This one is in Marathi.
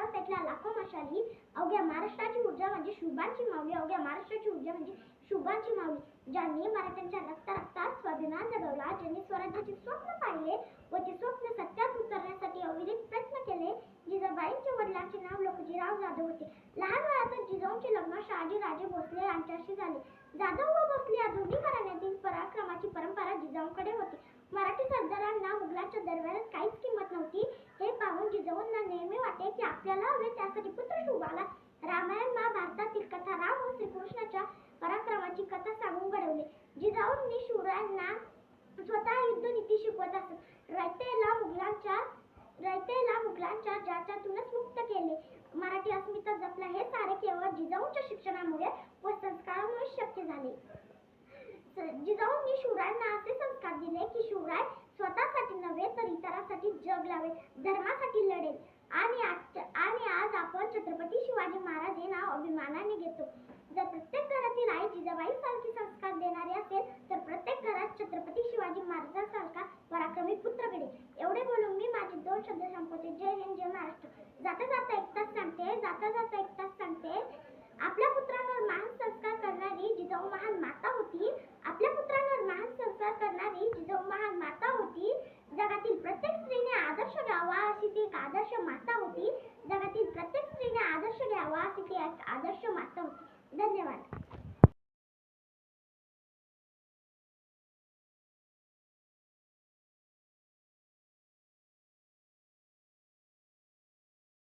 रस्त्यावर पेटला लाखो मशाली अवघ्या महाराष्ट्राची ऊर्जा म्हणजे शुभांची माऊली अवघ्या महाराष्ट्राची ऊर्जा म्हणजे शुभांची माऊली ज्यांनी मराठ्यांच्या रक्त रक्तात स्वाभिमान जगवला ज्यांनी स्वराज्याचे स्वप्न पाहिले व ते स्वप्न सत्यात उतरण्यासाठी अविरत प्रयत्न केले. जिजाबाईंच्या वडिलांचे नाव लखुजीराव जाधव होते. लहान वयातच जिजाऊंचे लग्न शहाजी राजे भोसले यांच्याशी झाले. जाधव व भोसले या दोन्ही घराण्यातील पराक्रमाची परंपरा जिजाऊंकडे होती. मराठी सरदारांना मुघलांच्या वाटते की आपल्याला हवे त्यासाठी पुत्र शुभाला. रामायण महाभारतातील कथा राम व श्रीकृष्णाच्या पराक्रमाची कथा सांगून घडवली जिजाऊंनी शूरांना स्वतः युद्धनीती शिकवत असत. रयतेला मुघलांच्या रयतेला मुघलांच्या जाचातूनच मुक्त केले. मराठी अस्मिता जपला हे सारे केवळ जिजाऊंच्या शिक्षणामुळे व संस्कारामुळे शक्य झाले. जिजाऊंनी शिवरायांना असे संस्कार दिले की शिवराय स्वतःसाठी नव्हे तर इतरांसाठी जग लावे धर्मासाठी लढेल आणि आजच्या आणि आज आपण छत्रपती शिवाजी महाराज हे नाव असतो. जर प्रत्येक घरातील आई जिजाबाई सारखी संस्कार देणारी असेल तर प्रत्येक घरात छत्रपती शिवाजी महाराजांसारखा पराक्रमी पुत्र घडेल. एवढे बोलून मी माझे दोन शब्द संपवते. जय हिंद जय महाराष्ट्र. जाता जाता एकटाच सांगते जाता जाता एकटाच सांगते. आपल्या पुत्रांवर महान संस्कार करणारी जिजाऊ महान माता होती. आपल्या पुत्रांवर महान संस्कार करणारी जिजाऊ महान माता होती. जगातील प्रत्येक स्त्रीने आदर्श घ्यावा अशी ती एक आदर्श माता होती. जगातील प्रत्येक स्त्रीने आदर्श घ्यावा अशी ती एक आदर्श माता होती धन्यवाद.